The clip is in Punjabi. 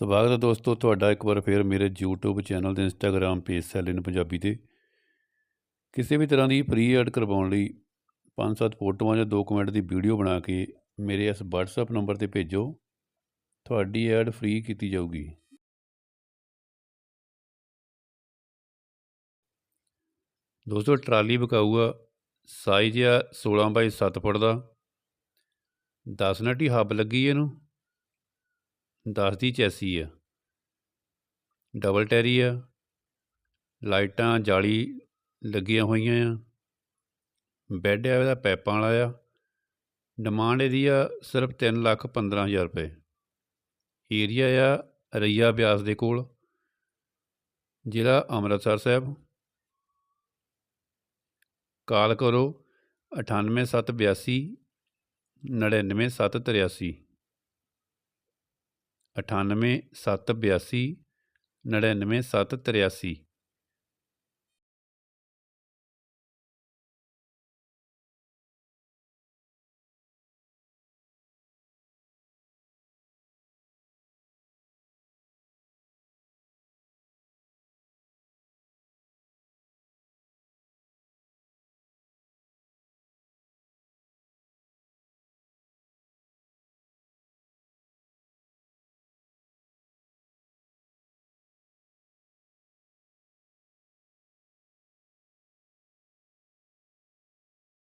ਸਵਾਗਤ ਹੈ ਦੋਸਤੋ, ਤੁਹਾਡਾ ਇੱਕ ਵਾਰ ਫੇਰ ਮੇਰੇ YouTube ਚੈਨਲ ਤੇ Instagram ਪੇਜ ਸੈਲਿਨ ਪੰਜਾਬੀ ਤੇ। ਕਿਸੇ ਵੀ ਤਰ੍ਹਾਂ ਦੀ ਫ੍ਰੀ ਐਡ ਕਰਵਾਉਣ ਲਈ ਪੰਜ ਸੱਤ ਫੋਟੋਆਂ ਜਾਂ ਦੋ ਮਿੰਟ ਦੀ ਵੀਡੀਓ ਬਣਾ ਕੇ ਮੇਰੇ ਇਸ WhatsApp ਨੰਬਰ ਤੇ ਭੇਜੋ। ਤੁਹਾਡੀ ਐਡ ਫ੍ਰੀ ਕੀਤੀ ਜਾਊਗੀ। ਦੋਸਤੋ, ਟਰਾਲੀ ਵਿਕਾਊ ਸਾਈਜ਼ ਆ 16 ਬਾਈ 7 ਫੁੱਟ ਦਾ। 10 ਨਟੀ ਹੱਬ ਲੱਗੀ ਇਹਨੂੰ। 10 ਦੀ ਚੈਸੀ ਆ। ਡਬਲ ਟੈਰੀ ਆ। ਲਾਈਟਾਂ ਜਾਲੀ ਲੱਗੀਆਂ ਹੋਈਆਂ ਆ। ਬੈੱਡ ਆ, ਇਹਦਾ ਪੈਪਾਂ ਵਾਲਾ ਆ। ਡਿਮਾਂਡ ਇਹਦੀ ਆ ਸਿਰਫ 3 ਲੱਖ 15000 ਰੁਪਏ। ਏਰੀਆ ਆ ਰਈਆ ਬਿਆਸ ਦੇ ਕੋਲ। ਜ਼ਿਲ੍ਹਾ ਅੰਮ੍ਰਿਤਸਰ ਸਾਹਿਬ। ਕਾਲ ਕਰੋ 98782 99783 98782 99783